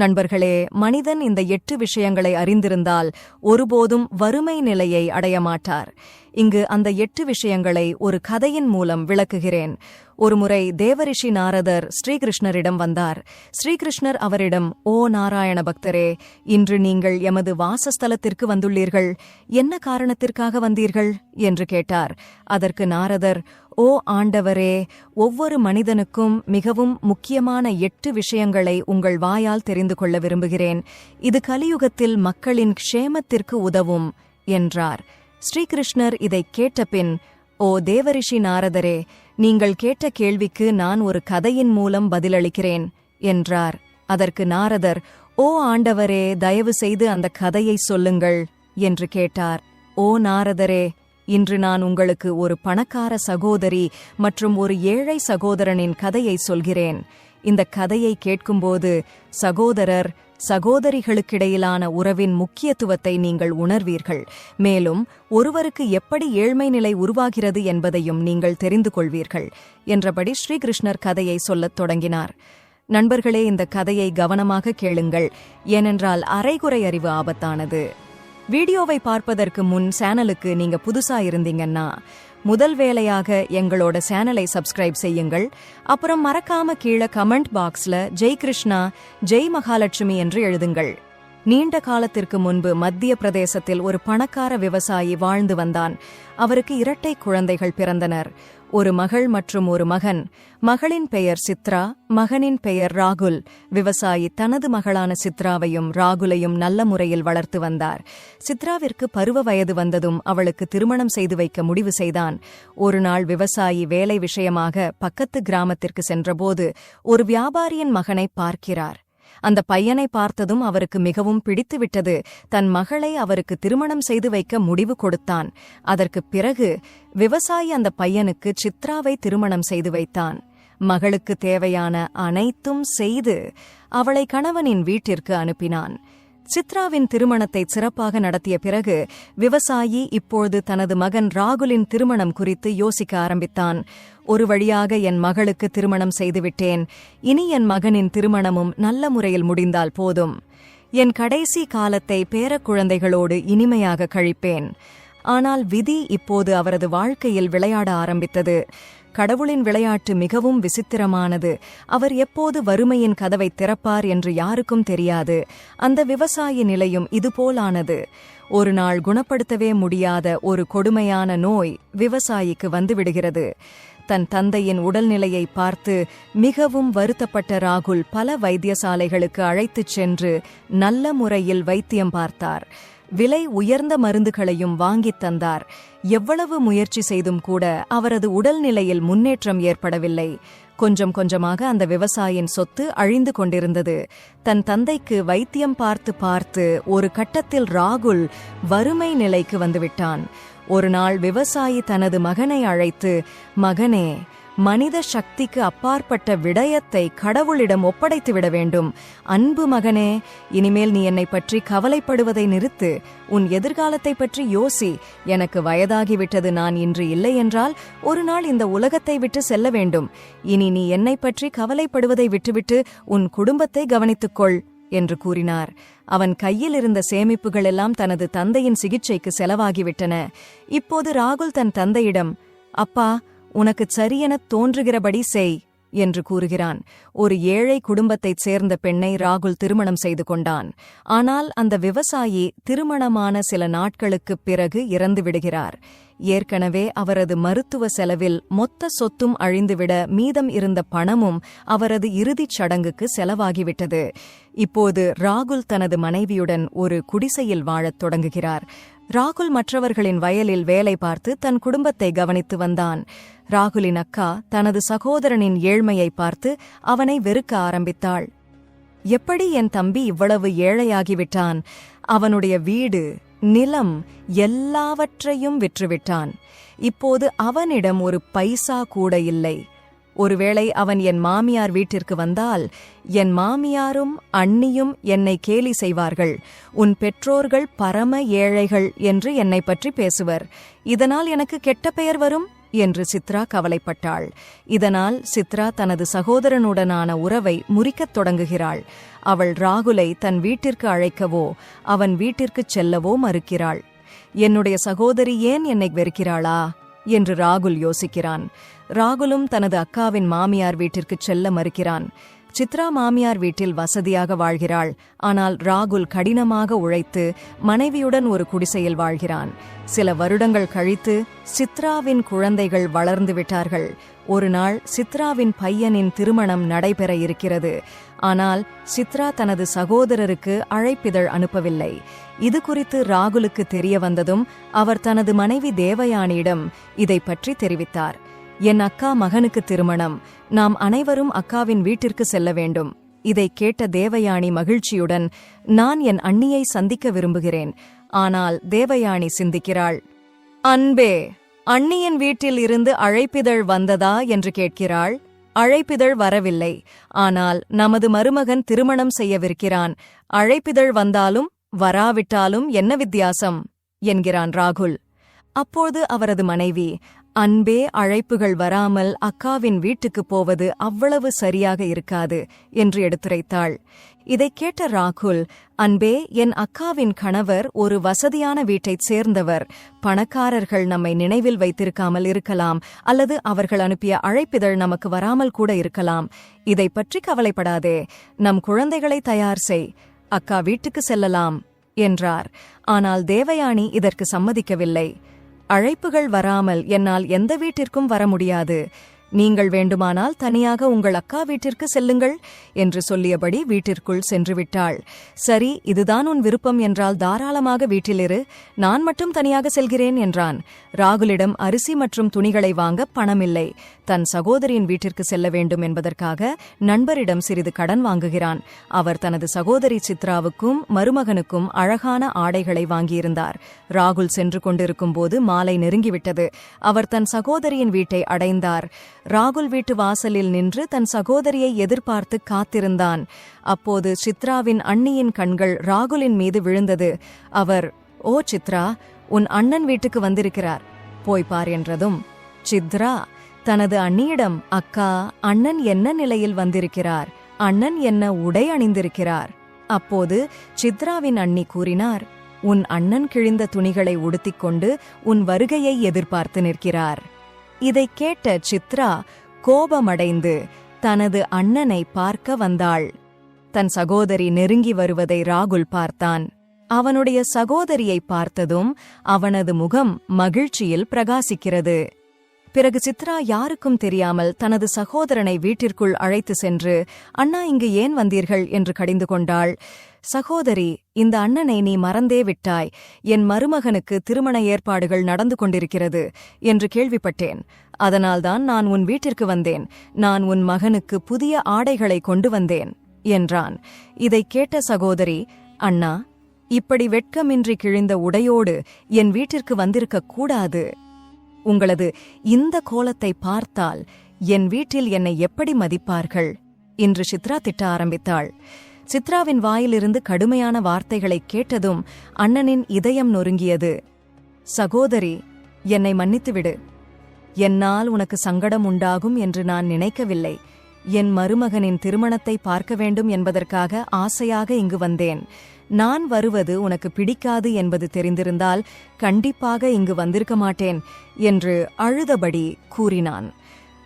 நண்பர்களே மனிதன் இந்த எட்டு விஷயங்களை அறிந்திருந்தால் ஒருபோதும் வறுமை நிலையை அடைய மாட்டார். இங்கு அந்த எட்டு விஷயங்களை ஒரு கதையின் மூலம் விளக்குகிறேன். ஒருமுறை தேவரிஷி நாரதர் ஸ்ரீகிருஷ்ணரிடம் வந்தார். ஸ்ரீகிருஷ்ணர் அவரிடம் ஓ நாராயண பக்தரே இன்று நீங்கள் எமது வாசஸ்தலத்திற்கு வந்துள்ளீர்கள். என்ன காரணத்திற்காக வந்தீர்கள்? என்று கேட்டார். அதற்கு நாரதர் ஓ ஆண்டவரே ஒவ்வொரு மனிதனுக்கும் மிகவும் முக்கியமான எட்டு விஷயங்களை உங்கள் வாயால் தெரிந்து கொள்ள விரும்புகிறேன். இது கலியுகத்தில் மக்களின் க்ஷேமத்திற்கு உதவும் என்றார். ஸ்ரீகிருஷ்ணர் இதைக் கேட்டபின் ஓ தேவரிஷி நாரதரே நீங்கள் கேட்ட கேள்விக்கு நான் ஒரு கதையின் மூலம் பதிலளிக்கிறேன் என்றார். அதற்கு நாரதர் ஓ ஆண்டவரே தயவு செய்து அந்த கதையை சொல்லுங்கள் என்று கேட்டார். ஓ நாரதரே இன்று நான் உங்களுக்கு ஒரு பணக்கார சகோதரி மற்றும் ஒரு ஏழை சகோதரனின் கதையை சொல்கிறேன். இந்த கதையை கேட்கும்போது சகோதரர் சகோதரிகளுக்கிடையிலான உறவின் முக்கியத்துவத்தை நீங்கள் உணர்வீர்கள். மேலும் ஒருவருக்கு எப்படி ஏழ்மை நிலை உருவாகிறது என்பதையும் நீங்கள் தெரிந்து கொள்வீர்கள் என்றபடி ஸ்ரீகிருஷ்ணர் கதையை சொல்லத் தொடங்கினார். நண்பர்களே இந்த கதையை கவனமாக கேளுங்கள். ஏனென்றால் அரைகுறை அறிவு ஆபத்தானது. வீடியோவை பார்ப்பதற்கு முன் சேனலுக்கு நீங்க புதுசா இருந்தீங்கன்னா முதல் வேலையாக எங்களோட சேனலை சப்ஸ்கிரைப் செய்யுங்கள். அப்புறம் மறக்காம கீழே கமெண்ட் பாக்ஸ்ல ஜெய் கிருஷ்ணா ஜெய் மகாலட்சுமி என்று எழுதுங்கள். நீண்ட காலத்திற்கு முன்பு மத்திய பிரதேசத்தில் ஒரு பணக்கார விவசாயி வாழ்ந்து வந்தான். அவருக்கு இரட்டை குழந்தைகள் பிறந்தனர். ஒரு மகள் மற்றும் ஒரு மகன். மகளின் பெயர் சித்ரா மகனின் பெயர் ராகுல். விவசாயி தனது மகளான சித்ராவையும் ராகுலையும் நல்ல முறையில் வளர்த்து வந்தார். சித்ராவிற்கு பருவ வயது வந்ததும் அவளுக்கு திருமணம் செய்து வைக்க முடிவு செய்தான். ஒரு நாள் விவசாயி வேலை விஷயமாக பக்கத்து கிராமத்திற்கு சென்றபோது ஒரு வியாபாரியின் மகனை பார்க்கிறார். அந்த பையனை பார்த்ததும் அவருக்கு மிகவும் பிடித்துவிட்டது. தன் மகளை அவருக்கு திருமணம் செய்து வைக்க முடிவு கொடுத்தான். அதற்குப் பிறகு விவசாயி அந்த பையனுக்கு சித்ராவை திருமணம் செய்து வைத்தான். மகளுக்கு தேவையான அனைத்தும் செய்து அவளை கணவனின் வீட்டிற்கு அனுப்பினான். சித்ராவின் திருமணத்தை சிறப்பாக நடத்திய பிறகு விவசாயி இப்போது தனது மகன் ராகுலின் திருமணம் குறித்து யோசிக்க ஆரம்பித்தான். ஒரு வழியாக என் மகளுக்கு திருமணம் செய்துவிட்டேன். இனி என் மகனின் திருமணமும் நல்ல முறையில் முடிந்தால் போதும். என் கடைசி காலத்தை பேரக்குழந்தைகளோடு இனிமையாக கழிப்பேன். ஆனால் விதி இப்போது அவரது வாழ்க்கையில் விளையாட ஆரம்பித்தது. கடவுளின் விளையாட்டு மிகவும் விசித்திரமானது. அவர் எப்போது வறுமையின் கதவை திறப்பார் என்று யாருக்கும் தெரியாது. அந்த விவசாய நிலையும் இதுபோலானது. ஒரு நாள் குணப்படுத்தவே முடியாத ஒரு கொடுமையான நோய் விவசாயிக்கு வந்துவிடுகிறது. தன் தந்தையின் உடல்நிலையை பார்த்து மிகவும் வருத்தப்பட்ட ராகுல் பல வைத்தியசாலைகளுக்கு அழைத்துச் சென்று நல்ல முறையில் வைத்தியம் பார்த்தார். விலை உயர்ந்த மருந்துகளையும் வாங்கித் தந்தார். எவ்வளவு முயற்சி செய்தும் கூட அவரது உடல்நிலையில் முன்னேற்றம் ஏற்படவில்லை. கொஞ்சம் கொஞ்சமாக அந்த விவசாயின் சொத்து அழிந்து கொண்டிருந்தது. தன் தந்தைக்கு வைத்தியம் பார்த்து பார்த்து ஒரு கட்டத்தில் ராகுல் வறுமை நிலைக்கு வந்துவிட்டான். ஒரு நாள் விவசாயி தனது மகனை அழைத்து மகனே மனித சக்திக்கு அப்பாற்பட்ட விடயத்தை கடவுளிடம் ஒப்படைத்து விட வேண்டும். அன்பு மகனே இனிமேல் நீ என்னை பற்றி கவலைப்படுவதை நிறுத்து. உன் எதிர்காலத்தை பற்றி யோசி. எனக்கு வயதாகிவிட்டது நான் இன்று இல்லை என்றால் ஒரு நாள் இந்த உலகத்தை விட்டு செல்ல வேண்டும். இனி நீ என்னை பற்றி கவலைப்படுவதை விட்டுவிட்டு உன் குடும்பத்தை கவனித்துக்கொள் என்று கூறினார். அவன் கையில் இருந்த சேமிப்புகள் எல்லாம் தனது தந்தையின் சிகிச்சைக்கு செலவாகிவிட்டன. இப்போது ராகுல் தன் தந்தையிடம் அப்பா உனக்கு சரியெனத் தோன்றுகிறபடி செய் என்று கூறுகிறான். ஒரு ஏழை குடும்பத்தைச் சேர்ந்த பெண்ணை ராகுல் திருமணம் செய்து கொண்டான். ஆனால் அந்த விவசாயி திருமணமான சில நாட்களுக்குப் பிறகு இறந்துவிடுகிறார் ஏற்கனவே அவரது மருத்துவ செலவில் மொத்த சொத்தும் அழிந்துவிட மீதம் இருந்த பணமும் அவரது இறுதிச் சடங்குக்கு செலவாகிவிட்டது. இப்போது ராகுல் தனது மனைவியுடன் ஒரு குடிசையில் வாழத் தொடங்குகிறார். ராகுல் மற்றவர்களின் வயலில் வேலை பார்த்து தன் குடும்பத்தை கவனித்து வந்தான். ராகுலின் அக்கா தனது சகோதரனின் ஏழ்மையை பார்த்து அவனை வெறுக்க ஆரம்பித்தாள். எப்படி என் தம்பி இவ்வளவு ஏழையாகிவிட்டான்? அவனுடைய வீடு நிலம் எல்லாவற்றையும் விற்றுவிட்டான். இப்போது அவனிடம் ஒரு பைசா கூட இல்லை. ஒருவேளை அவன் என் மாமியார் வீட்டிற்கு வந்தால் என் மாமியாரும் அண்ணியும் என்னை கேலி செய்வார்கள். உன் பெற்றோர்கள் பரம ஏழைகள் என்று என்னை பற்றி பேசுவர். இதனால் எனக்கு கெட்ட பெயர் வரும்? என்று சித்ரா கவலைப்பட்டாள். இதனால் சித்ரா தனது சகோதரனுடனான உறவை முறிக்கத் தொடங்குகிறாள். அவள் ராகுலை தன் வீட்டிற்கு அழைக்கவோ அவன் வீட்டிற்குச் செல்லவோ மறுக்கிறாள். என்னுடைய சகோதரி ஏன் என்னை வெறுக்கிறாளா? என்று ராகுல் யோசிக்கிறான். ராகுலும் தனது அக்காவின் மாமியார் வீட்டிற்குச் செல்ல மறுக்கிறான். சித்ரா மாமியார் வீட்டில் வசதியாக வாழ்கிறாள். ஆனால் ராகுல் கடினமாக உழைத்து மனைவியுடன் ஒரு குடிசையில் வாழ்கிறான். சில வருடங்கள் கழித்து சித்ராவின் குழந்தைகள் வளர்ந்து விட்டார்கள். ஒரு நாள் சித்ராவின் பையனின் திருமணம் நடைபெற இருக்கிறது. ஆனால் சித்ரா தனது சகோதரருக்கு அழைப்பிதழ் அனுப்பவில்லை. இது குறித்து ராகுலுக்கு தெரிய வந்ததும் அவர் தனது மனைவி தேவயானியிடம் இதை பற்றி தெரிவித்தார். என் அக்கா மகனுக்கு திருமணம். நாம் அனைவரும் அக்காவின் வீட்டிற்கு செல்ல வேண்டும். இதை கேட்ட தேவயானி மகிழ்ச்சியுடன் நான் என் அண்ணியை சந்திக்க விரும்புகிறேன். ஆனால் தேவயானி சிந்திக்கிறாள். அன்பே அண்ணியின் வீட்டில் இருந்து அழைப்பிதழ் வந்ததா என்று கேட்கிறாள். அழைப்பிதழ் வரவில்லை. ஆனால் நமது மருமகன் திருமணம் செய்யவிருக்கிறான். அழைப்பிதழ் வந்தாலும் வராவிட்டாலும் என்ன வித்தியாசம்? என்கிறான் ராகுல். அப்போது அவரது மனைவி அன்பே அழைப்புகள் வராமல் அக்காவின் வீட்டுக்குப் போவது அவ்வளவு சரியாக இருக்காது என்று எடுத்துரைத்தாள். இதைக் கேட்ட ராகுல் அன்பே என் அக்காவின் கணவர் ஒரு வசதியான வீட்டைச் சேர்ந்தவர். பணக்காரர்கள் நம்மை நினைவில் வைத்திருக்காமல் இருக்கலாம் அல்லது அவர்கள் அனுப்பிய அழைப்பிதழ் நமக்கு வராமல் கூட இருக்கலாம். இதை பற்றி கவலைப்படாதே. நம் குழந்தைகளை தயார் செய். அக்கா வீட்டுக்கு செல்லலாம் என்றார். ஆனால் தேவயானி இதற்கு சம்மதிக்கவில்லை. அழைப்புகள் வராமல் என்னால் எந்த வீட்டிற்கும் வர முடியாது. நீங்கள் வேண்டுமானால் தனியாக உங்கள் அக்கா வீட்டிற்கு செல்லுங்கள் என்று சொல்லியபடி வீட்டிற்குள் சென்று விட்டாள் சரி இதுதான் உன் விருப்பம் என்றால் தாராளமாக வீட்டிலிரு நான் மட்டும் தனியாக செல்கிறேன் என்றான். ராகுலிடம் அரிசி மற்றும் துணிகளை வாங்க பணமில்லை. தன் சகோதரியின் வீட்டிற்கு செல்ல வேண்டும் என்பதற்காக நண்பரிடம் சிறிது கடன் வாங்குகிறான். அவர் தனது சகோதரி சித்ராவுக்கும் மருமகனுக்கும் அழகான ஆடைகளை வாங்கியிருந்தார். ராகுல் சென்று கொண்டிருக்கும் போது மாலை நெருங்கிவிட்டது. அவர் தன் சகோதரியின் வீட்டை அடைந்தார். ராகுல் வீட்டு வாசலில் நின்று தன் சகோதரியை எதிர்பார்த்து காத்திருந்தான். அப்போது சித்ராவின் அண்ணியின் கண்கள் ராகுலின் மீது விழுந்தது. அவர் ஓ சித்ரா உன் அண்ணன் வீட்டுக்கு வந்திருக்கிறார். போய் பார் என்றதும் சித்ரா தனது அண்ணியிடம் அக்கா அண்ணன் என்ன நிலையில் வந்திருக்கிறார்? அண்ணன் என்ன உடை அணிந்திருக்கிறார் அப்போது சித்ராவின் அண்ணி கூறினார் உன் அண்ணன் கிழிந்த துணிகளை உடுத்திக்கொண்டு உன் வருகையை எதிர்பார்த்து நிற்கிறார். இதைக் கேட்ட சித்ரா கோபமடைந்து தனது அண்ணனை பார்க்க வந்தாள். தன் சகோதரி நெருங்கி வருவதை ராகுல் பார்த்தான். அவனுடைய சகோதரியை பார்த்ததும் அவனது முகம் மகிழ்ச்சியில் பிரகாசிக்கிறது. பிறகு சித்ரா யாருக்கும் தெரியாமல் தனது சகோதரனை வீட்டிற்குள் அழைத்து சென்று அண்ணா இங்கு ஏன் வந்தீர்கள்? என்று கடிந்து கொண்டாள். சகோதரி இந்த அண்ணனை நீ மறந்தே விட்டாய். என் மருமகனுக்கு திருமண ஏற்பாடுகள் நடந்து கொண்டிருக்கிறது என்று கேள்விப்பட்டேன். அதனால்தான் நான் உன் வீட்டிற்கு வந்தேன். நான் உன் மகனுக்கு புதிய ஆடைகளை கொண்டு வந்தேன் என்றான். இதைக் கேட்ட சகோதரி அண்ணா இப்படி வெட்கமின்றி கிழிந்த உடையோடு என் வீட்டிற்கு வந்திருக்கக் கூடாது. உங்களது இந்த கோலத்தை பார்த்தால் என் வீட்டில் என்னை எப்படி மதிப்பார்கள்? என்று சித்ரா திட்ட ஆரம்பித்தாள். சித்ராவின் வாயிலிருந்து கடுமையான வார்த்தைகளைக் கேட்டதும் அண்ணனின் இதயம் நொறுங்கியது. சகோதரி என்னை மன்னித்துவிடு. என்னால் உனக்கு சங்கடம் உண்டாகும் என்று நான் நினைக்கவில்லை. என் மருமகனின் திருமணத்தை பார்க்க வேண்டும் என்பதற்காக ஆசையாக இங்கு வந்தேன். நான் வருவது உனக்கு பிடிக்காது என்பது தெரிந்திருந்தால் கண்டிப்பாக இங்கு வந்திருக்க மாட்டேன் என்று அழுதபடி கூறினான்.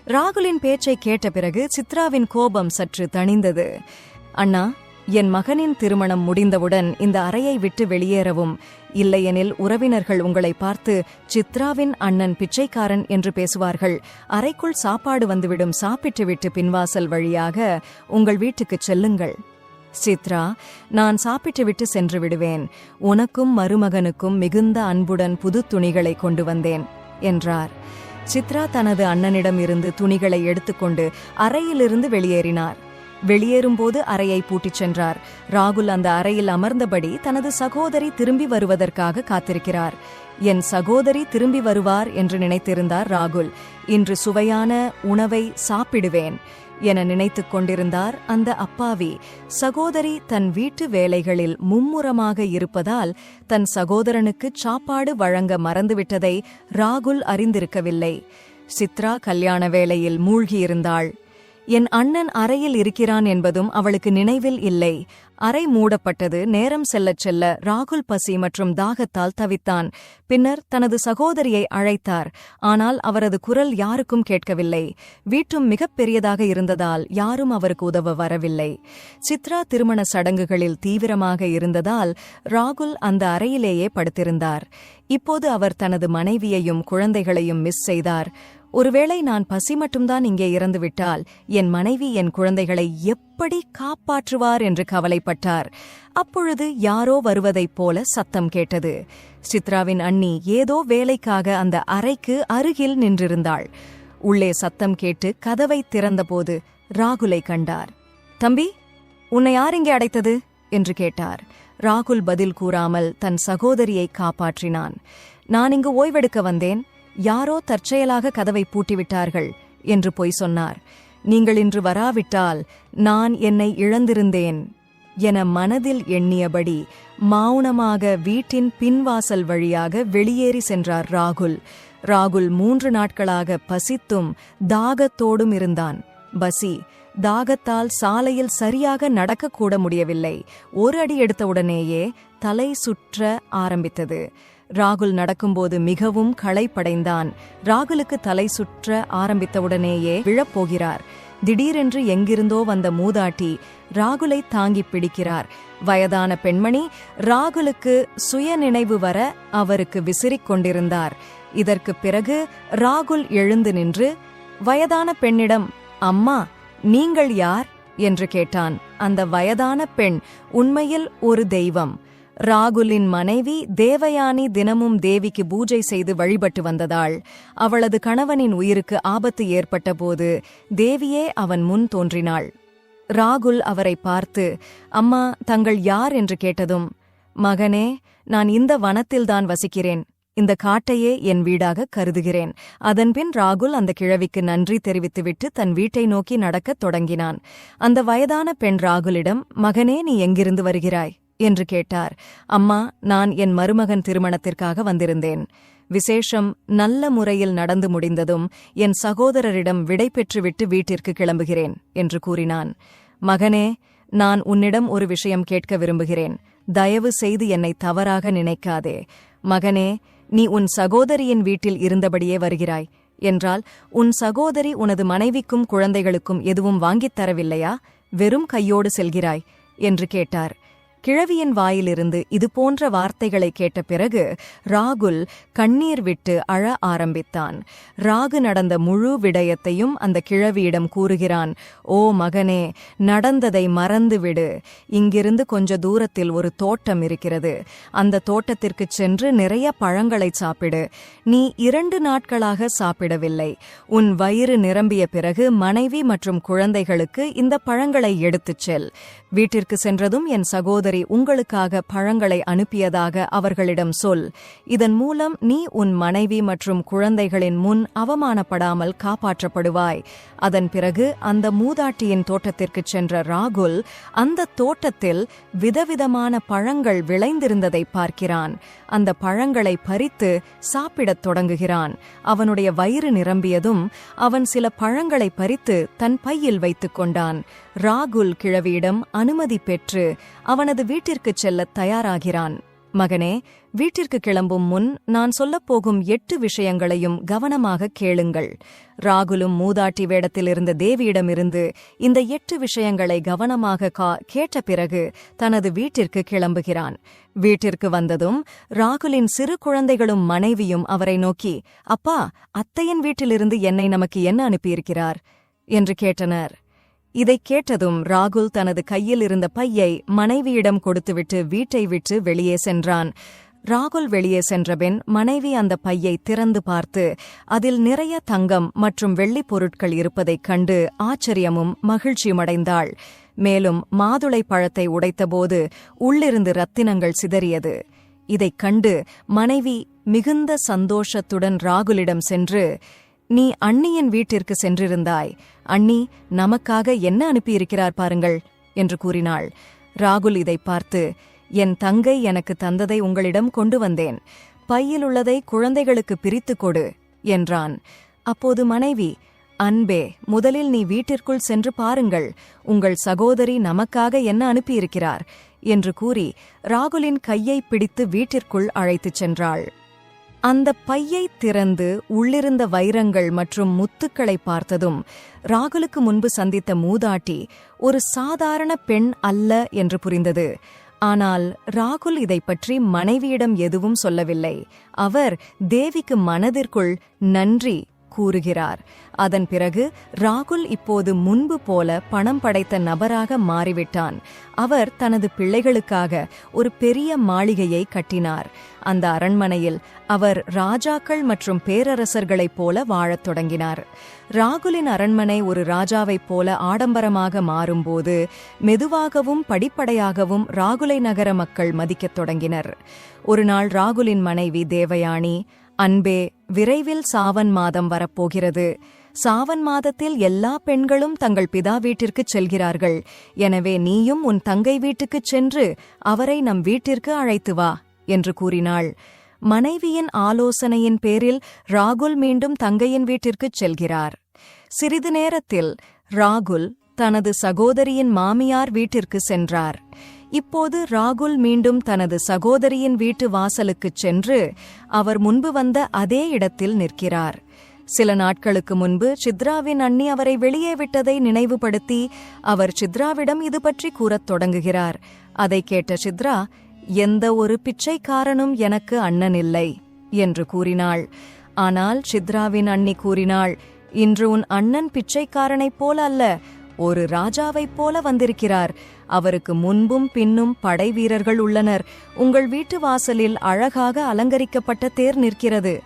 ராகுலின் பேச்சை கேட்ட பிறகு சித்ராவின் கோபம் சற்று தணிந்தது. அண்ணா என் மகனின் திருமணம் முடிந்தவுடன் இந்த அறையை விட்டு வெளியேறவும். இல்லையெனில் உறவினர்கள் உங்களை பார்த்து சித்ராவின் அண்ணன் பிச்சைக்காரன் என்று பேசுவார்கள். அறைக்குள் சாப்பாடு வந்துவிடும் சாப்பிட்டுவிட்டு பின்வாசல் வழியாக உங்கள் வீட்டுக்குச் செல்லுங்கள். சித்ரா நான் சாப்பிட்டுவிட்டு சென்று விடுவேன். உனக்கும் மருமகனுக்கும் மிகுந்த அன்புடன் புது துணிகளை கொண்டு வந்தேன் என்றார். சித்ரா தனது அண்ணனிடம் இருந்து துணிகளை எடுத்துக்கொண்டு அறையிலிருந்து வெளியேறினார். வெளியேறும்போது அறையை பூட்டிச் சென்றார். ராகுல் அந்த அறையில் அமர்ந்தபடி தனது சகோதரி திரும்பி வருவதற்காக காத்திருக்கிறார். என் சகோதரி திரும்பி வருவார் என்று நினைத்திருந்தார் ராகுல். இன்று சுவையான உணவை சாப்பிடுவேன் என நினைத்துக் கொண்டிருந்தார் அந்த அப்பாவி. சகோதரி தன் வீட்டு வேலைகளில் மும்முரமாக இருப்பதால் தன் சகோதரனுக்கு சாப்பாடு வழங்க மறந்துவிட்டதை ராகுல் அறிந்திருக்கவில்லை. சித்ரா கல்யாண வேளையில் மூழ்கியிருந்தாள். என் அண்ணன் அறையில் இருக்கிறான் என்பதும் அவளுக்கு நினைவில் இல்லை. அறை மூடப்பட்டது நேரம் செல்லச் செல்ல ராகுல் பசி மற்றும் தாகத்தால் தவித்தான். பின்னர் தனது சகோதரியை அழைத்தார். ஆனால் அவரது குரல் யாருக்கும் கேட்கவில்லை. வீட்டும் மிகப்பெரியதாக இருந்ததால் யாரும் அவருக்கு உதவ வரவில்லை. சித்ரா திருமண சடங்குகளில் தீவிரமாக இருந்ததால் ராகுல் அந்த அறையிலேயே படுத்திருந்தார். இப்போது அவர் தனது மனைவியையும் குழந்தைகளையும் மிஸ் செய்தார். ஒருவேளை நான் பசி மட்டும்தான் இங்கே இறந்துவிட்டால் என் மனைவி என் குழந்தைகளை எப்படி காப்பாற்றுவார் என்று கவலைப்பட்டார். அப்பொழுது யாரோ வருவதைப் போல சத்தம் கேட்டது. சித்ராவின் அண்ணி ஏதோ வேலைக்காக அந்த அறைக்கு அருகில் நின்றிருந்தாள். உள்ளே சத்தம் கேட்டு கதவை திறந்தபோது ராகுலை கண்டார். தம்பி உன்னை யார் இங்கே அடைத்தது? என்று கேட்டார். ராகுல் பதில் கூறாமல் தன் சகோதரியை காப்பாற்றினான். நான் இங்கு ஓய்வெடுக்க வந்தேன். யாரோ தற்செயலாக கதவை பூட்டிவிட்டார்கள் என்று பொய் சொன்னார். நீங்கள் இன்று வராவிட்டால் நான் என்னை இழந்திருந்தேன் என மனதில் எண்ணியபடி மௌனமாக வீட்டின் பின்வாசல் வழியாக வெளியேறி சென்றார் ராகுல். ராகுல் மூன்று நாட்களாக பசித்தும் தாகத்தோடும் இருந்தான். பசி தாகத்தால் சாலையில் சரியாக நடக்கக்கூட முடியவில்லை. ஒரு அடி எடுத்தவுடனேயே தலை சுற்ற ஆரம்பித்தது. ராகுல் நடக்கும்போது மிகவும் களைப்படைந்தான். ராகுலுக்கு தலை சுற்ற ஆரம்பித்தவுடனேயே விழப்போகிறார். திடீரென்று எங்கிருந்தோ வந்த மூதாட்டி ராகுலை தாங்கிப் பிடிக்கிறார். வயதான பெண்மணி ராகுலுக்கு சுய நினைவு வர அவருக்கு விசிறிக் கொண்டிருந்தார். இதற்குப் பிறகு ராகுல் எழுந்து நின்று வயதான பெண்ணிடம் அம்மா நீங்கள் யார்? என்று கேட்டான். அந்த வயதான பெண் உண்மையில் ஒரு தெய்வம். ராகுலின் மனைவி தேவயானி தினமும் தேவிக்கு பூஜை செய்து வழிபட்டு வந்ததாள் அவளது கணவனின் உயிருக்கு ஆபத்து ஏற்பட்டபோது தேவியே அவன் முன் தோன்றினாள். ராகுல் அவரை பார்த்து அம்மா தங்கள் யார் என்று கேட்டதும் மகனே நான் இந்த வனத்தில்தான் வசிக்கிறேன். இந்த காட்டையே என் வீடாக கருதுகிறேன். அதன்பின் ராகுல் அந்த கிழவிக்கு நன்றி தெரிவித்துவிட்டு தன் வீட்டை நோக்கி நடக்கத் தொடங்கினான். அந்த வயதான பெண் ராகுலிடம் மகனே நீ எங்கிருந்து வருகிறாய்? என்று கேட்டார். அம்மா நான் என் மருமகன் திருமணத்திற்காக வந்திருந்தேன். விசேஷம் நல்ல முறையில் நடந்து முடிந்ததும் என் சகோதரரிடம் விடை பெற்றுவிட்டு வீட்டிற்கு கிளம்புகிறேன் என்று கூறினான். மகனே நான் உன்னிடம் ஒரு விஷயம் கேட்க விரும்புகிறேன். தயவு செய்து என்னை தவறாக நினைக்காதே. மகனே நீ உன் சகோதரியின் வீட்டில் இருந்தபடியே வருகிறாய். என்றால் உன் சகோதரி உனது மனைவிக்கும் குழந்தைகளுக்கும் எதுவும் வாங்கித் தரவில்லையா? வெறும் கையோடு செல்கிறாய் என்று கேட்டார். கிழவியின் வாயிலிருந்து இது போன்ற வார்த்தைகளை கேட்ட பிறகு ராகுல் கண்ணீர் விட்டு அழ ஆரம்பித்தான். ராகு நடந்த முழு விடயத்தையும் அந்த கிழவியிடம் கூறுகிறான் ஓ மகனே நடந்ததை மறந்துவிடு. இங்கிருந்து கொஞ்ச தூரத்தில் ஒரு தோட்டம் இருக்கிறது. அந்த தோட்டத்திற்கு சென்று நிறைய பழங்களை சாப்பிடு. நீ இரண்டு நாட்களாக சாப்பிடவில்லை. உன் வயிறு நிரம்பிய பிறகு மனைவி மற்றும் குழந்தைகளுக்கு இந்த பழங்களை எடுத்துச் செல். வீட்டிற்கு சென்றதும் என் சகோதரி உங்களுக்காக பழங்களை அனுப்பியதாக அவர்களிடம் சொல். இதன் மூலம் நீ உன் மனைவி மற்றும் குழந்தைகளின் முன் அவமானப்படாமல் காப்பாற்றப்படுவாய். அதன் பிறகு அந்த மூதாட்டியின் தோட்டத்திற்கு சென்ற ராகுல் அந்த தோட்டத்தில் விதவிதமான பழங்கள் விளைந்திருந்ததை பார்க்கிறான். அந்த பழங்களை பறித்து சாப்பிடத் தொடங்குகிறான். அவனுடைய வயிறு நிரம்பியதும் அவன் சில பழங்களை பறித்து தன் பையில் வைத்துக் கொண்டான். ராகுல் கிழவியிடம் அனுமதி பெற்று அவனது வீட்டிற்குச் செல்லத் தயாராகிறான். மகனே வீட்டிற்கு கிளம்பும் முன் நான் சொல்லப்போகும் எட்டு விஷயங்களையும் கவனமாக கேளுங்கள். ராகுலும் மூதாட்டி வேடத்தில் இருந்த தேவியிடமிருந்து இந்த எட்டு விஷயங்களை கவனமாக கா கேட்ட பிறகு தனது வீட்டிற்கு கிளம்புகிறான். வீட்டிற்கு வந்ததும் ராகுலின் சிறு குழந்தைகளும் மனைவியும் அவரை நோக்கி அப்பா அத்தையன் வீட்டிலிருந்து என்னை நமக்கு என்ன அனுப்பியிருக்கிறார்? என்று கேட்டனர். இதைக் கேட்டதும் ராகுல் தனது கையில் இருந்த பையை மனைவியிடம் கொடுத்துவிட்டு வீட்டை விட்டு வெளியே சென்றான். ராகுல் வெளியே சென்றபின் மனைவி அந்த பையை திறந்து பார்த்து அதில் நிறைய தங்கம் மற்றும் வெள்ளிப் பொருட்கள் இருப்பதைக் கண்டு ஆச்சரியமும் மகிழ்ச்சியுமடைந்தாள். மேலும் மாதுளை பழத்தை உடைத்தபோது உள்ளிருந்து ரத்தினங்கள் சிதறியது. இதைக் கண்டு மனைவி மிகுந்த சந்தோஷத்துடன் ராகுலிடம் சென்று நீ அண்ணியின் வீட்டிற்கு சென்றிருந்தாய். அண்ணி நமக்காக என்ன அனுப்பியிருக்கிறார் பாருங்கள் என்று கூறினாள். ராகுல் இதை பார்த்து என் தங்கை எனக்கு தந்ததை உங்களிடம் கொண்டு வந்தேன். பையில் உள்ளதை குழந்தைகளுக்கு பிரித்துக் கொடு என்றான். அப்போது மனைவி அன்பே முதலில் நீ வீட்டிற்குள் சென்று பாருங்கள் உங்கள் சகோதரி நமக்காக என்ன அனுப்பியிருக்கிறார் என்று கூறி ராகுலின் கையை பிடித்து வீட்டிற்குள் அழைத்துச் சென்றாள். அந்த பையை திறந்து உள்ளிருந்த வைரங்கள் மற்றும் முத்துக்களை பார்த்ததும் ராகுலுக்கு முன்பு சந்தித்த மூதாட்டி ஒரு சாதாரண பெண் அல்ல என்று புரிந்தது. ஆனால் ராகுல் இதைப் பற்றி மனைவியிடம் எதுவும் சொல்லவில்லை. அவர் தேவிக்கு மனதிற்குள் நன்றி கூறுகிறார். அதன் பிறகு ராகுல் இப்போது முன்பு போல பணம் படைத்த நபராக மாறிவிட்டான். அவர் தனது பிள்ளைகளுக்காக ஒரு பெரிய மாளிகையை கட்டினார். அந்த அரண்மனையில் அவர் ராஜாக்கள் மற்றும் பேரரசர்களைப் போல வாழத் தொடங்கினார். ராகுலின் அரண்மனை ஒரு ராஜாவைப் போல ஆடம்பரமாக மாறும்போது மெதுவாகவும் படிப்படையாகவும் ராகுலை நகர மக்கள் மதிக்கத் தொடங்கினர். ஒருநாள் ராகுலின் மனைவி தேவயானி அன்பே விரைவில் சாவன் மாதம் வரப்போகிறது. சாவன் மாதத்தில் எல்லா பெண்களும் தங்கள் பிதா வீட்டிற்குச் செல்கிறார்கள். எனவே நீயும் உன் தங்கை வீட்டுக்குச் சென்று அவரை நம் வீட்டிற்கு அழைத்து வா என்று கூறினாள். மனைவியின் ஆலோசனையின் பேரில் ராகுல் மீண்டும் தங்கையின் வீட்டிற்குச் செல்கிறார். சிறிது நேரத்தில் ராகுல் தனது சகோதரியின் மாமியார் வீட்டிற்கு சென்றார். இப்போது ராகுல் மீண்டும் தனது சகோதரியின் வீட்டு வாசலுக்குச் சென்று அவர் முன்பு வந்த அதே இடத்தில் நிற்கிறார். சில நாட்களுக்கு முன்பு சித்ராவின் அண்ணி அவரை வெளியே விட்டதை நினைவுபடுத்தி அவர் சித்ராவிடம் இது பற்றி கூறத் தொடங்குகிறார். அதை கேட்ட சித்ரா எந்த ஒரு பிச்சைக்காரனும் எனக்கு அண்ணன் இல்லை என்று கூறினாள். ஆனால் சித்ராவின் அண்ணி கூறினாள் இன்று உன் அண்ணன் பிச்சைக்காரனைப் போல அல்ல ஒரு ராஜாவைப் போல வந்திருக்கிறார். அவருக்கு முன்பும் பின்னும் படை வீரர்கள் உள்ளனர். உங்கள் வீட்டு வாசலில் அழகாக அலங்கரிக்கப்பட்ட தேர் நிற்கிறது.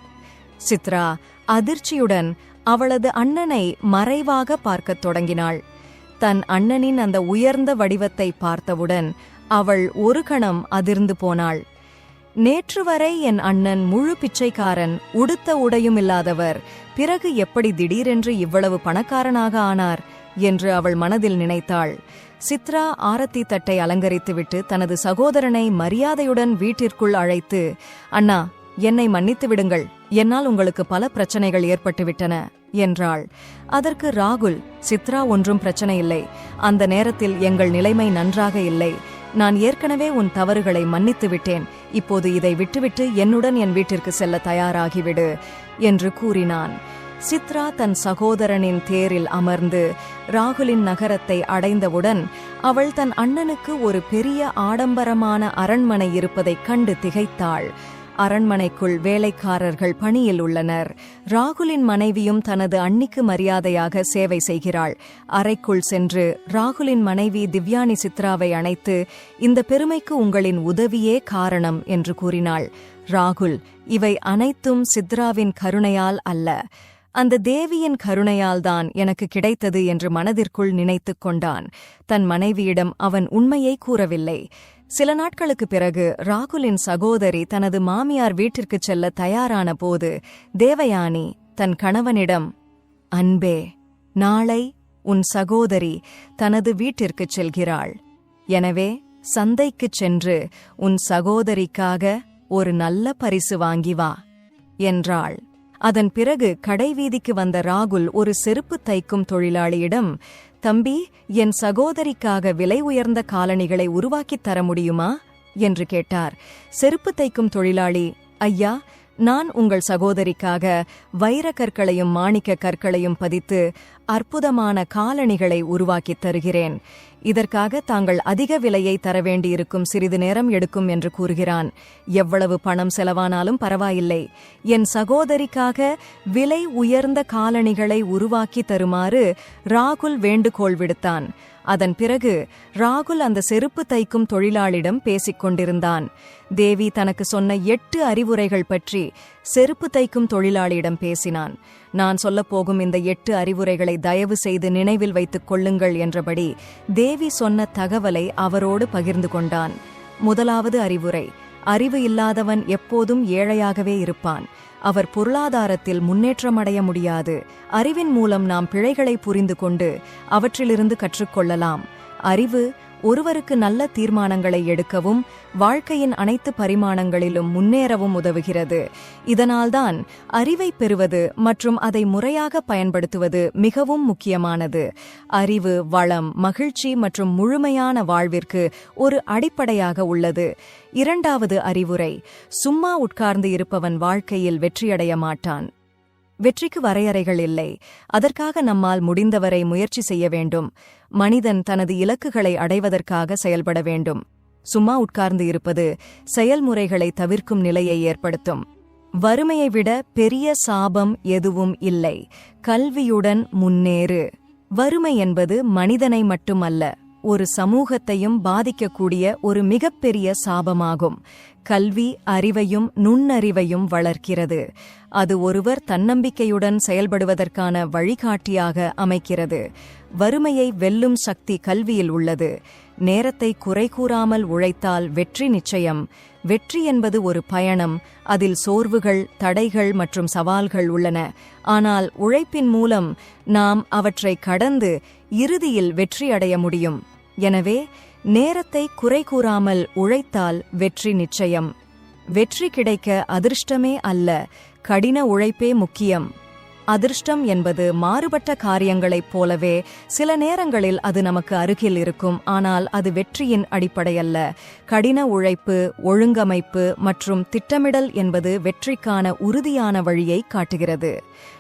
சித்ரா அதிர்ச்சியுடன் அவளது அண்ணனை மறைவாக பார்க்கத் தொடங்கினாள். தன் அண்ணனின் அந்த உயர்ந்த வடிவத்தை பார்த்தவுடன் அவள் ஒரு கணம் அதிர்ந்து போனாள். நேற்று வரை என் அண்ணன் முழு பிச்சைக்காரன் உடுத்த உடையும் இல்லாதவர். பிறகு எப்படி திடீரென்று இவ்வளவு பணக்காரனாக ஆனார்? என்று அவள் மனதில் நினைத்தாள். சித்ரா ஆரத்தி தட்டை அலங்கரித்துவிட்டு தனது சகோதரனை மரியாதையுடன் வீட்டிற்குள் அழைத்து அண்ணா என்னை மன்னித்து விடுங்கள். என்னால் உங்களுக்கு பல பிரச்சனைகள் ஏற்பட்டுவிட்டன என்றாள். அதற்கு ராகுல் சித்ரா ஒன்றும் பிரச்சனை இல்லை. அந்த நேரத்தில் எங்கள் நிலைமை நன்றாக இல்லை. நான் ஏற்கனவே உன் தவறுகளை மன்னித்து விட்டேன். இப்போது இதை விட்டுவிட்டு என்னுடன் என் வீட்டிற்கு செல்ல தயாராகிவிடு என்று கூறினான். சித்ரா தன் சகோதரனின் தேரில் அமர்ந்து ராகுலின் நகரத்தை அடைந்தவுடன் அவள் தன் அண்ணனுக்கு ஒரு பெரிய ஆடம்பரமான அரண்மனை இருப்பதைக் கண்டு திகைத்தாள். அரண்மனைக்குள் வேலைக்காரர்கள் பணியில் உள்ளனர். ராகுலின் மனைவியும் தனது அன்னிக்கு மரியாதையாக சேவை செய்கிறாள். அறைக்குள் சென்று ராகுலின் மனைவி திவ்யானி சித்ராவை அணைத்து இந்த பெருமைக்கு உங்களின் உதவியே காரணம் என்று கூறினாள். ராகுல் இவை அனைத்தும் சித்ராவின் கருணையால் அல்ல. அந்த தேவியின் கருணையால்தான் எனக்கு கிடைத்தது என்று மனதிற்குள் நினைத்துக் கொண்டான். தன் மனைவியிடம் அவன் உண்மையை கூறவில்லை. சில நாட்களுக்கு பிறகு ராகுலின் சகோதரி தனது மாமியார் வீட்டிற்குச் செல்ல தயாரான போது தேவயானி தன் கணவனிடம் அன்பே நாளை உன் சகோதரி தனது வீட்டிற்குச் செல்கிறாள். எனவே சந்தைக்குச் சென்று உன் சகோதரிக்காக ஒரு நல்ல பரிசு வாங்கி வா என்றாள். அதன் பிறகு கடைவீதிக்கு வந்த ராகுல் ஒரு செருப்பு தைக்கும் தொழிலாளியிடம் தம்பி என் சகோதரிக்காக விலை உயர்ந்த காலணிகளை உருவாக்கித் தர முடியுமா? என்று கேட்டார். செருப்பு தைக்கும் தொழிலாளி ஐயா நான் உங்கள் சகோதரிக்காக வைர கற்களையும் மாணிக்க கற்களையும் பதித்து அற்புதமான காலணிகளை உருவாக்கித் தருகிறேன். இதற்காக தாங்கள் அதிக விலையை தர வேண்டியிருக்கும் சிறிது நேரம் எடுக்கும் என்று கூறுகிறான். எவ்வளவு பணம் செலவானாலும் பரவாயில்லை. என் சகோதரிக்காக விலை உயர்ந்த காலணிகளை உருவாக்கி தருமாறு ராகுல் வேண்டுகோள் விடுத்தான். அதன் பிறகு ராகுல் அந்த செருப்பு தைக்கும் தொழிலாளிடம் பேசிக் கொண்டிருந்தான். தேவி தனக்கு சொன்ன எட்டு அறிவுரைகள் பற்றி செருப்பு தைக்கும் தொழிலாளியிடம் பேசினான். நான் சொல்லப்போகும் இந்த எட்டு அறிவுரைகளை தயவு செய்து நினைவில் வைத்துக் கொள்ளுங்கள் என்றபடி தேவி சொன்ன தகவலை அவரோடு பகிர்ந்து கொண்டான். முதலாவது அறிவுரை அறிவு இல்லாதவன் எப்போதும் ஏழையாகவே இருப்பான். அவர் பொருளாதாரத்தில் முன்னேற்றமடைய முடியாது. அறிவின் மூலம் நாம் பிழைகளை புரிந்து கொண்டு அவற்றிலிருந்து கற்றுக்கொள்ளலாம். அறிவு ஒருவருக்கு நல்ல தீர்மானங்களை எடுக்கவும் வாழ்க்கையின் அனைத்து பரிமாணங்களிலும் முன்னேறவும் உதவுகிறது. இதனால்தான் அறிவை பெறுவது மற்றும் அதை முறையாக பயன்படுத்துவது மிகவும் முக்கியமானது. அறிவு வளம் மகிழ்ச்சி மற்றும் முழுமையான வாழ்விற்கு ஒரு அடிப்படையாக உள்ளது. இரண்டாவது அறிவுரை சும்மா உட்கார்ந்து இருப்பவன் வாழ்க்கையில் வெற்றியடைய மாட்டான். வெற்றிக்கு வரையறைகள் இல்லை. அதற்காக நம்மால் முடிந்தவரை முயற்சி செய்ய வேண்டும். மனிதன் தனது இலக்குகளை அடைவதற்காக செயல்பட வேண்டும். சும்மா உட்கார்ந்து இருப்பது செயல்முறைகளை தவிர்க்கும் நிலையை ஏற்படுத்தும். வறுமையை விட பெரிய சாபம் எதுவும் இல்லை. கல்வியுடன் முன்னேறு. வறுமை என்பது மனிதனை மட்டுமல்ல ஒரு சமூகத்தையும் பாதிக்கக்கூடிய ஒரு மிகப்பெரிய சாபமாகும். கல்வி அறிவையும் நுண்ணறிவையும் வளர்க்கிறது. அது ஒருவர் தன்னம்பிக்கையுடன் செயல்படுவதற்கான வழிகாட்டியாக அமைக்கிறது. வறுமையை வெல்லும் சக்தி கல்வியில் உள்ளது. நேரத்தை குறை கூறாமல் உழைத்தால் வெற்றி நிச்சயம். வெற்றி என்பது ஒரு பயணம். அதில் சோர்வுகள் தடைகள் மற்றும் சவால்கள் உள்ளன. ஆனால் உழைப்பின் மூலம் நாம் அவற்றை கடந்து இறுதியில் வெற்றி அடைய முடியும். எனவே நேரத்தை குறை கூறாமல் உழைத்தால் வெற்றி நிச்சயம். வெற்றி கிடைக்க அதிர்ஷ்டமே அல்ல. கடின உழைப்பே முக்கியம். அதிர்ஷ்டம் என்பது மாறுபட்ட காரியங்களைப் போலவே சில நேரங்களில் அது நமக்கு அருகில் இருக்கும். ஆனால் அது வெற்றியின் அடிப்படையல்ல. கடின உழைப்பு ஒழுங்கமைப்பு மற்றும் திட்டமிடல் என்பது வெற்றிக்கான உறுதியான வழியை காட்டுகிறது.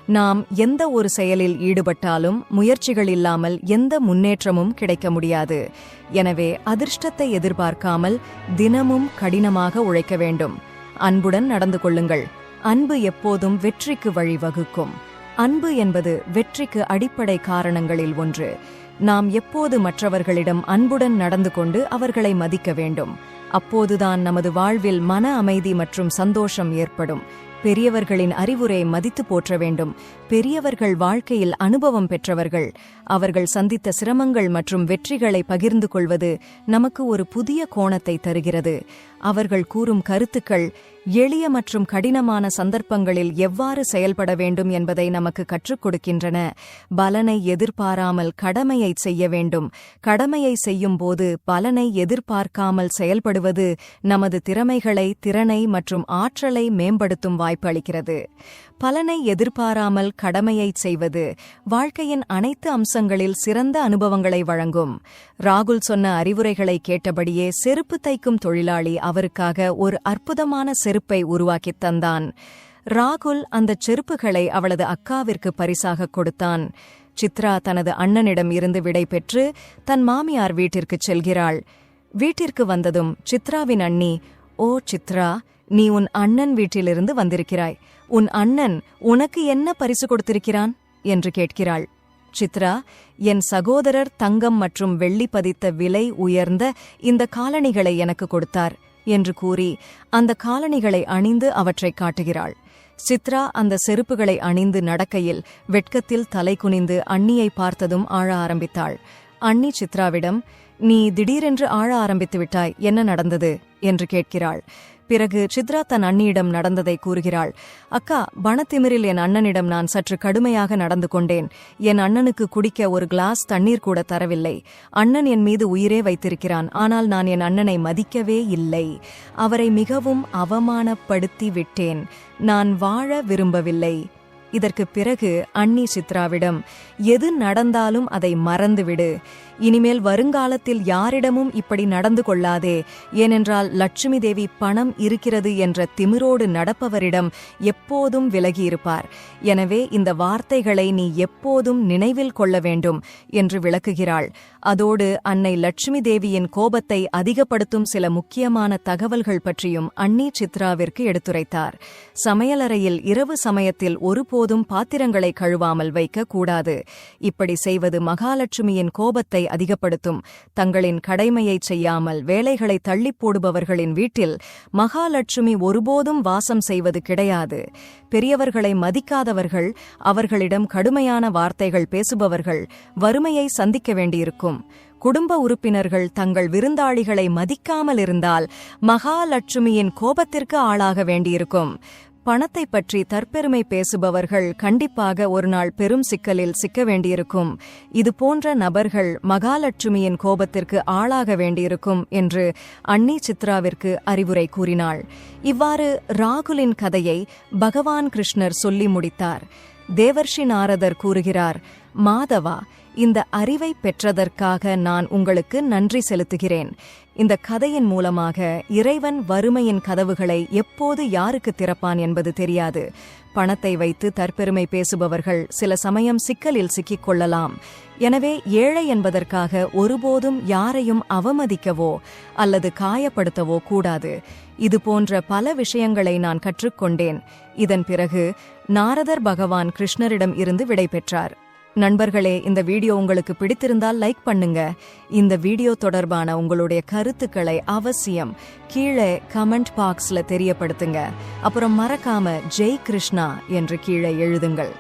நாம் எந்த ஒரு செயலில் ஈடுபட்டாலும் முயற்சிகள் இல்லாமல் எந்த முன்னேற்றமும் கிடைக்க முடியாது. எனவே அதிர்ஷ்டத்தை எதிர்பார்க்காமல் தினமும் கடினமாக உழைக்க வேண்டும். அன்புடன் நடந்து கொள்ளுங்கள். அன்பு எப்போதும் வெற்றிக்கு வழிவகுக்கும். அன்பு என்பது வெற்றிக்கு அடிப்படை காரணங்களில் ஒன்று. நாம் எப்போது மற்றவர்களிடம் அன்புடன் நடந்து கொண்டு அவர்களை மதிக்க வேண்டும். அப்போதுதான் நமது வாழ்வில் மன அமைதி மற்றும் சந்தோஷம் ஏற்படும். பெரியவர்களின் அறிவுரை மதித்து போற்ற வேண்டும். பெரியவர்கள் வாழ்க்கையில் அனுபவம் பெற்றவர்கள். அவர்கள் சந்தித்த சிரமங்கள் மற்றும் வெற்றிகளை பகிர்ந்து கொள்வது நமக்கு ஒரு புதிய கோணத்தை தருகிறது. அவர்கள் கூறும் கருத்துக்கள் எளிய மற்றும் கடினமான சந்தர்ப்பங்களில் எவ்வாறு செயல்பட வேண்டும் என்பதை நமக்கு கற்றுக் கொடுக்கின்றன. பலனை எதிர்பாராமல் கடமையை செய்ய வேண்டும். கடமையை செய்யும் போது பலனை எதிர்பார்க்காமல் செயல்படுவது நமது திறமைகளை திறனை மற்றும் ஆற்றலை மேம்படுத்தும் வாய்ப்பு அளிக்கிறது. பலனை எதிர்பாராமல் கடமையைச் செய்வது வாழ்க்கையின் அனைத்து அம்சங்களில் சிறந்த அனுபவங்களை வழங்கும். ராகுல் சொன்ன அறிவுரைகளை கேட்டபடியே செருப்பு தைக்கும் தொழிலாளி அவருக்காக ஒரு அற்புதமான செருப்பை உருவாக்கித் தந்தான். ராகுல் அந்த செருப்புகளை அவளது அக்காவிற்கு பரிசாக கொடுத்தான். சித்ரா தனது அண்ணனிடம் இருந்து விடை பெற்று தன் மாமியார் வீட்டிற்கு செல்கிறாள். வீட்டிற்கு வந்ததும் சித்ராவின் அண்ணி ஓ சித்ரா நீ உன் அண்ணன் வீட்டிலிருந்து வந்திருக்கிறாய். உன் அண்ணன் உனக்கு என்ன பரிசு கொடுத்திருக்கிறான்? என்று கேட்கிறாள். சித்ரா என் சகோதரர் தங்கம் மற்றும் வெள்ளி பதித்த விலை உயர்ந்த இந்த காலணிகளை எனக்கு கொடுத்தார் என்று கூறி அந்த காலணிகளை அணிந்து அவற்றை காட்டுகிறாள். சித்ரா அந்த செருப்புகளை அணிந்து நடக்கையில் வெட்கத்தில் தலை குனிந்து அண்ணியை பார்த்ததும் ஆழ ஆரம்பித்தாள். அண்ணி சித்ராவிடம் நீ திடீரென்று ஆழ ஆரம்பித்து விட்டாய் என்ன நடந்தது? என்று கேட்கிறாள். பிறகு சித்ரா தன் அண்ணியிடம் நடந்ததை கூறுகிறாள். அக்கா பணத்திமிரில் என் அண்ணனிடம் நான் சற்று கடுமையாக நடந்து கொண்டேன். என் அண்ணனுக்கு குடிக்க ஒரு கிளாஸ் தண்ணீர் கூட தரவில்லை. அண்ணன் என் மீது உயிரே வைத்திருக்கிறான். ஆனால் நான் என் அண்ணனை மதிக்கவே இல்லை. அவரை மிகவும் அவமானப்படுத்தி விட்டேன். நான் வாழ விரும்பவில்லை. இதற்கு பிறகு அண்ணி சித்ராவிடம் எது நடந்தாலும் அதை மறந்துவிடு. இனிமேல் வருங்காலத்தில் யாரிடமும் இப்படி நடந்து கொள்ளாதே. ஏனென்றால் லட்சுமி தேவி பணம் இருக்கிறது என்ற திமிரோடு நடப்பவரிடம் எப்போதும் விலகியிருப்பார். எனவே இந்த வார்த்தைகளை நீ எப்போதும் நினைவில் கொள்ள வேண்டும் என்று விளக்குகிறாள். அதோடு அன்னை லட்சுமி தேவியின் கோபத்தை அதிகப்படுத்தும் சில முக்கியமான தகவல்கள் பற்றியும் அன்னி சித்ராவிற்கு எடுத்துரைத்தார். சமையலறையில் இரவு சமயத்தில் ஒருபோதும் பாத்திரங்களை கழுவாமல் வைக்க கூடாது. இப்படி செய்வது மகாலட்சுமியின் கோபத்தை அதிகப்படுத்தும். தங்களின் கடமையைச் செய்யாமல் வேலைகளை தள்ளிப் போடுபவர்களின் வீட்டில் மகாலட்சுமி ஒருபோதும் வாசம் செய்வது கிடையாது. பெரியவர்களை மதிக்காதவர்கள் அவர்களிடம் கடுமையான வார்த்தைகள் பேசுபவர்கள் வறுமையை சந்திக்க வேண்டியிருக்கும். குடும்ப உறுப்பினர்கள் தங்கள் விருந்தாளிகளை மதிக்காமல் இருந்தால் மகாலட்சுமியின் கோபத்திற்கு ஆளாக வேண்டியிருக்கும். பணத்தை பற்றி தற்பெருமை பேசுபவர்கள் கண்டிப்பாக ஒரு நாள் பெரும் சிக்கலில் சிக்க வேண்டியிருக்கும். இது போன்ற நபர்கள் மகாலட்சுமியின் கோபத்திற்கு ஆளாக வேண்டியிருக்கும் என்று அன்னி சித்ராவிற்கு அறிவுரை கூறினாள். இவ்வாறு ராகுலின் கதையை பகவான் கிருஷ்ணர் சொல்லி முடித்தார். தேவர்ஷி நாரதர் கூறுகிறார் மாதவா இந்த அறிவை பெற்றதற்காக நான் உங்களுக்கு நன்றி செலுத்துகிறேன். இந்த கதையின் மூலமாக இறைவன் வறுமையின் கதவுகளை எப்போது யாருக்கு திறப்பான் என்பது தெரியாது. பணத்தை வைத்து தற்பெருமை பேசுபவர்கள் சில சமயம் சிக்கலில் சிக்கிக் கொள்ளலாம். எனவே ஏழை என்பதற்காக ஒருபோதும் யாரையும் அவமதிக்கவோ அல்லது காயப்படுத்தவோ கூடாது. இது போன்ற பல விஷயங்களை நான் கற்றுக்கொண்டேன். இதன் பிறகு நாரதர் பகவான் கிருஷ்ணரிடம் இருந்து விடை பெற்றார். நண்பர்களே இந்த வீடியோ உங்களுக்கு பிடித்திருந்தால் லைக் பண்ணுங்க. இந்த வீடியோ தொடர்பான உங்களுடைய கருத்துக்களை அவசியம் கீழே கமெண்ட் பாக்ஸ்ல தெரியப்படுத்துங்க. அப்புறம் மறக்காம ஜெய் கிருஷ்ணா என்று கீழே எழுதுங்கள்.